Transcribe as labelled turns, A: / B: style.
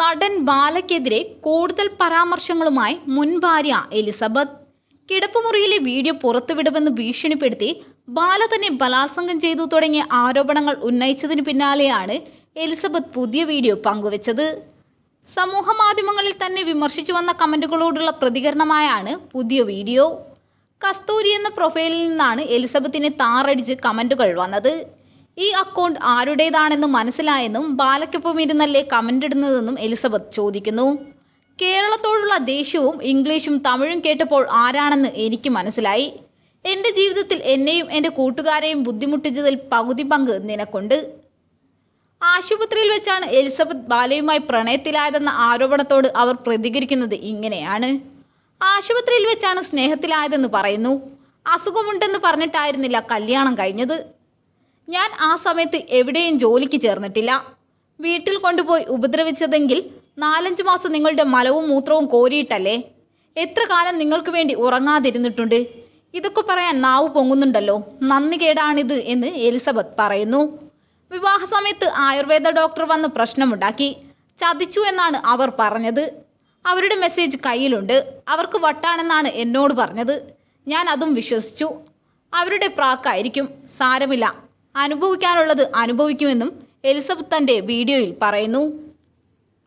A: നടൻ ബാലയ്ക്കെതിരെ കൂടുതൽ പരാമർശങ്ങളുമായി മുൻ ഭാര്യ എലിസബത്ത്. കിടപ്പുമുറിയിലെ വീഡിയോ പുറത്തുവിടുമെന്ന് ഭീഷണിപ്പെടുത്തി ബാല തന്നെ ബലാത്സംഗം ചെയ്തു തുടങ്ങിയ ആരോപണങ്ങൾ ഉന്നയിച്ചതിന് പിന്നാലെയാണ് എലിസബത്ത് പുതിയ വീഡിയോ പങ്കുവച്ചത്. സമൂഹ മാധ്യമങ്ങളിൽ തന്നെ വിമർശിച്ചു വന്ന കമന്റുകളോടുള്ള പ്രതികരണമായാണ് പുതിയ വീഡിയോ. കസ്തൂരി എന്ന പ്രൊഫൈലിൽ നിന്നാണ് എലിസബത്തിനെ താറടിച്ച് കമന്റുകൾ വന്നത്. ഈ അക്കൗണ്ട് ആരുടേതാണെന്ന് മനസ്സിലായെന്നും ബാലയ്ക്കൊപ്പം ഇരുന്നല്ലേ കമന്റ് ഇടുന്നതെന്നും എലിസബത്ത് ചോദിക്കുന്നു. കേരളത്തോടുള്ള ദേഷ്യവും ഇംഗ്ലീഷും തമിഴും കേട്ടപ്പോൾ ആരാണെന്ന് എനിക്ക് മനസ്സിലായി. എന്റെ ജീവിതത്തിൽ എന്നെയും എന്റെ കൂട്ടുകാരെയും ബുദ്ധിമുട്ടിച്ചതിൽ പകുതി പങ്ക് നിനക്കുണ്ട്. ആശുപത്രിയിൽ വെച്ചാണ് എലിസബത്ത് ബാലയുമായി പ്രണയത്തിലായതെന്ന ആരോപണത്തോട് അവർ പ്രതികരിക്കുന്നത് ഇങ്ങനെയാണ്. ആശുപത്രിയിൽ വെച്ചാണ് സ്നേഹത്തിലായതെന്ന് പറയുന്നു. അസുഖമുണ്ടെന്ന് പറഞ്ഞിട്ടായിരുന്നില്ല കല്യാണം കഴിഞ്ഞത്. ഞാൻ ആ സമയത്ത് എവിടെയും ജോലിക്ക് ചേർന്നിട്ടില്ല. വീട്ടിൽ കൊണ്ടുപോയി ഉപദ്രവിച്ചതെങ്കിൽ നാലഞ്ച് മാസം നിങ്ങളുടെ മലവും മൂത്രവും കോരിയിട്ടല്ലേ? എത്ര കാലം നിങ്ങൾക്ക് വേണ്ടി ഉറങ്ങാതിരുന്നിട്ടുണ്ട്? ഇതൊക്കെ പറയാൻ നാവ് പൊങ്ങുന്നുണ്ടല്ലോ. നന്ദി കേടാണിത് എന്ന് എലിസബത്ത് പറയുന്നു. വിവാഹ സമയത്ത് ആയുർവേദ ഡോക്ടർ വന്ന് പ്രശ്നമുണ്ടാക്കി. ചതിച്ചു എന്നാണ് അവർ പറഞ്ഞത്. അവരുടെ മെസ്സേജ് കയ്യിലുണ്ട്. അവർക്ക് വട്ടാണെന്നാണ് എന്നോട് പറഞ്ഞത്. ഞാൻ അതും വിശ്വസിച്ചു. അവരുടെ പ്രാക്കായിരിക്കും സാരമില്ല. അനുഭവിക്കാനുള്ളത് അനുഭവിക്കുമെന്നും എലിസബത്ത് തന്റെ വീഡിയോയിൽ പറയുന്നു.